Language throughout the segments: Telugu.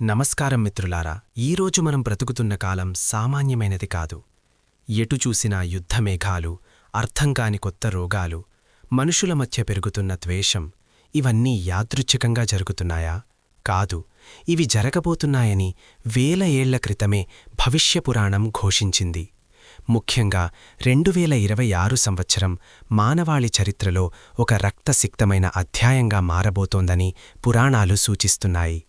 నమస్కారం మిత్రులారా ఈరోజు మనం బ్రతుకుతున్న కాలం సామాన్యమైనది కాదు. ఎటు చూసినా యుద్ధమేఘాలు అర్థంకాని కొత్త రోగాలు మనుషుల మధ్య పెరుగుతున్న ద్వేషం ఇవన్నీ యాదృచ్ఛికంగా జరుగుతున్నాయా? కాదు ఇవి జరగబోతున్నాయని వేల ఏళ్ళ క్రితమే భవిష్యపురాణం ఘోషించింది. ముఖ్యంగా రెండు వేల ఇరవై ఆరు సంవత్సరం మానవాళి చరిత్రలో ఒక రక్తసిక్తమైన అధ్యాయంగా మారబోతోందని పురాణాలు సూచిస్తున్నాయి.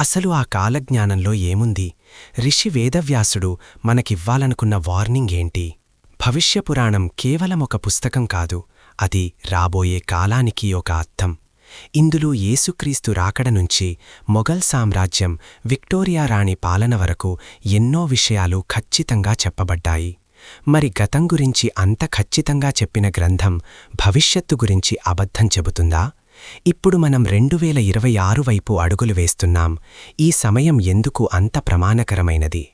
అసలు ఆ కాలజ్ఞానంలో ఏముంది? రిషి వేదవ్యాసుడు మనకివ్వాలనుకున్న వార్నింగ్ ఏంటి? భవిష్యపురాణం కేవలం ఒక పుస్తకం కాదు అది రాబోయే కాలానికి ఒక అర్థం. ఇందులో యేసుక్రీస్తు రాకడ నుంచి మొఘల్ సామ్రాజ్యం విక్టోరియా రాణి పాలన వరకు ఎన్నో విషయాలు ఖచ్చితంగా చెప్పబడ్డాయి. మరి గతం గురించి అంత ఖచ్చితంగా చెప్పిన గ్రంథం భవిష్యత్తు గురించి అబద్ధం చెబుతుందా? ఇప్పుడు మనం రెండు వేల ఇరవై ఆరు వైపు అడుగులు వేస్తున్నాం. ఈ సమయం ఎందుకు అంత ప్రమాణకరమైనది?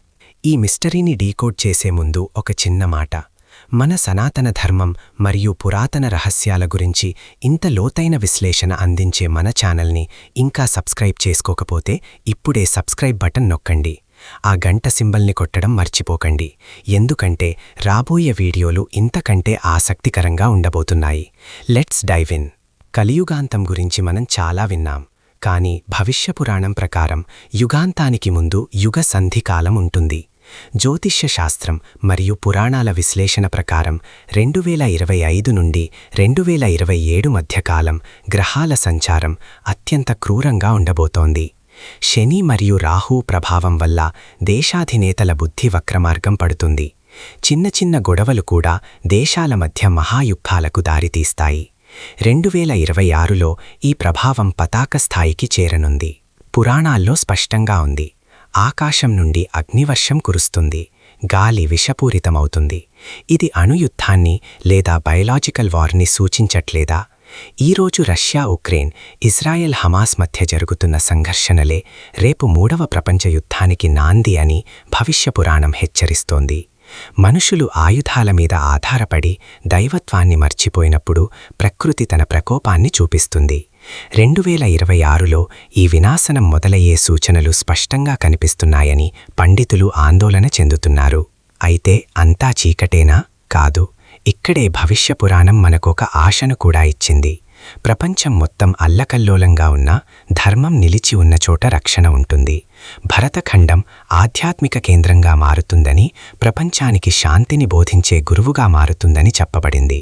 ఈ మిస్టరీని డీకోడ్ చేసే ముందు ఒక చిన్న మాట. మన సనాతన ధర్మం మరియు పురాతన రహస్యాల గురించి ఇంత లోతైన విశ్లేషణ అందించే మన ఛానల్ని ఇంకా సబ్స్క్రైబ్ చేసుకోకపోతే ఇప్పుడే సబ్స్క్రైబ్ బటన్ నొక్కండి. ఆ గంట సింబల్ని కొట్టడం మర్చిపోకండి. ఎందుకంటే రాబోయే వీడియోలు ఇంతకంటే ఆసక్తికరంగా ఉండబోతున్నాయి. Let's dive in. కలియుగాంతం గురించి మనం చాలా విన్నాం. కాని భవిష్యపురాణం ప్రకారం యుగాంతానికి ముందు యుగ సంధికాలం ఉంటుంది. జ్యోతిష్య శాస్త్రం మరియు పురాణాల విశ్లేషణ ప్రకారం రెండు వేల ఇరవై ఐదు నుండి రెండు వేల ఇరవై ఏడు మధ్యకాలం గ్రహాల సంచారం అత్యంత క్రూరంగా ఉండబోతోంది. శని మరియు రాహు ప్రభావం వల్ల దేశాధినేతల బుద్ధి వక్రమార్గం పడుతుంది. చిన్న చిన్న గొడవలు కూడా దేశాల మధ్య మహాయుద్ధాలకు దారితీస్తాయి. రెండు వేల ఇరవై ఆరులో ఈ ప్రభావం పతాక స్థాయికి చేరనుంది. పురాణాల్లో స్పష్టంగా ఉంది. ఆకాశం నుండి అగ్నివర్షం కురుస్తుంది. గాలి విషపూరితమవుతుంది. ఇది అణుయుద్ధాన్ని లేదా బయలాజికల్ వార్ని సూచించట్లేదా? ఈరోజు రష్యా ఉక్రెయిన్ ఇజ్రాయెల్ హమాస్ మధ్య జరుగుతున్న సంఘర్షణలే రేపు మూడవ ప్రపంచ యుద్ధానికి నాంది అని భవిష్య పురాణం హెచ్చరిస్తోంది. మనుషులు ఆయుధాల మీద ఆధారపడి దైవత్వాన్ని మర్చిపోయినప్పుడు ప్రకృతి తన ప్రకోపాన్ని చూపిస్తుంది. రెండు వేల ఇరవై ఆరులో ఈ వినాశనం మొదలయ్యే సూచనలు స్పష్టంగా కనిపిస్తున్నాయని పండితులు ఆందోళన చెందుతున్నారు. అయితే అంతా చీకటేనా? కాదు. ఇక్కడే భవిష్యపురాణం మనకొక ఆశను కూడా ఇచ్చింది. ప్రపంచం మొత్తం అల్లకల్లోలంగా ఉన్న ధర్మం నిలిచి ఉన్న చోట రక్షణ ఉంటుంది. భరతఖండం ఆధ్యాత్మిక కేంద్రంగా మారుతుందని ప్రపంచానికి శాంతిని బోధించే గురువుగా మారుతుందని చెప్పబడింది.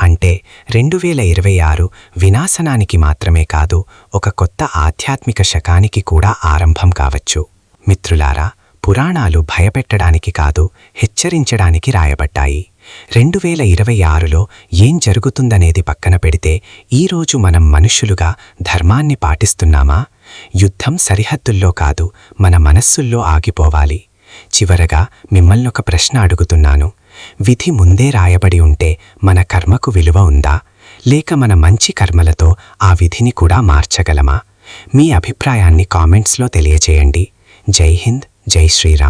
అంటే రెండు వేల ఇరవై ఆరు వినాశనానికి మాత్రమే కాదు ఒక కొత్త ఆధ్యాత్మిక శకానికి కూడా ఆరంభం కావచ్చు. మిత్రులారా పురాణాలు భయపెట్టడానికి కాదు హెచ్చరించడానికి రాయబడ్డాయి. రెండు వేల ఇరవై ఆరులో ఏం జరుగుతుందనేది పక్కన పెడితే ఈరోజు మనం మనుష్యులుగా ధర్మాన్ని పాటిస్తున్నామా? యుద్ధం సరిహద్దుల్లో కాదు మన మనస్సుల్లో ఆగిపోవాలి. చివరగా మిమ్మల్నొక ప్రశ్న అడుగుతున్నాను. విధి ముందే రాయబడి ఉంటే మన కర్మకు విలువ ఉందా? లేక మన మంచి కర్మలతో ఆ విధిని కూడా మార్చగలమా? మీ అభిప్రాయాన్ని కామెంట్స్లో తెలియచేయండి జై హింద్ జై శ్రీరామ్.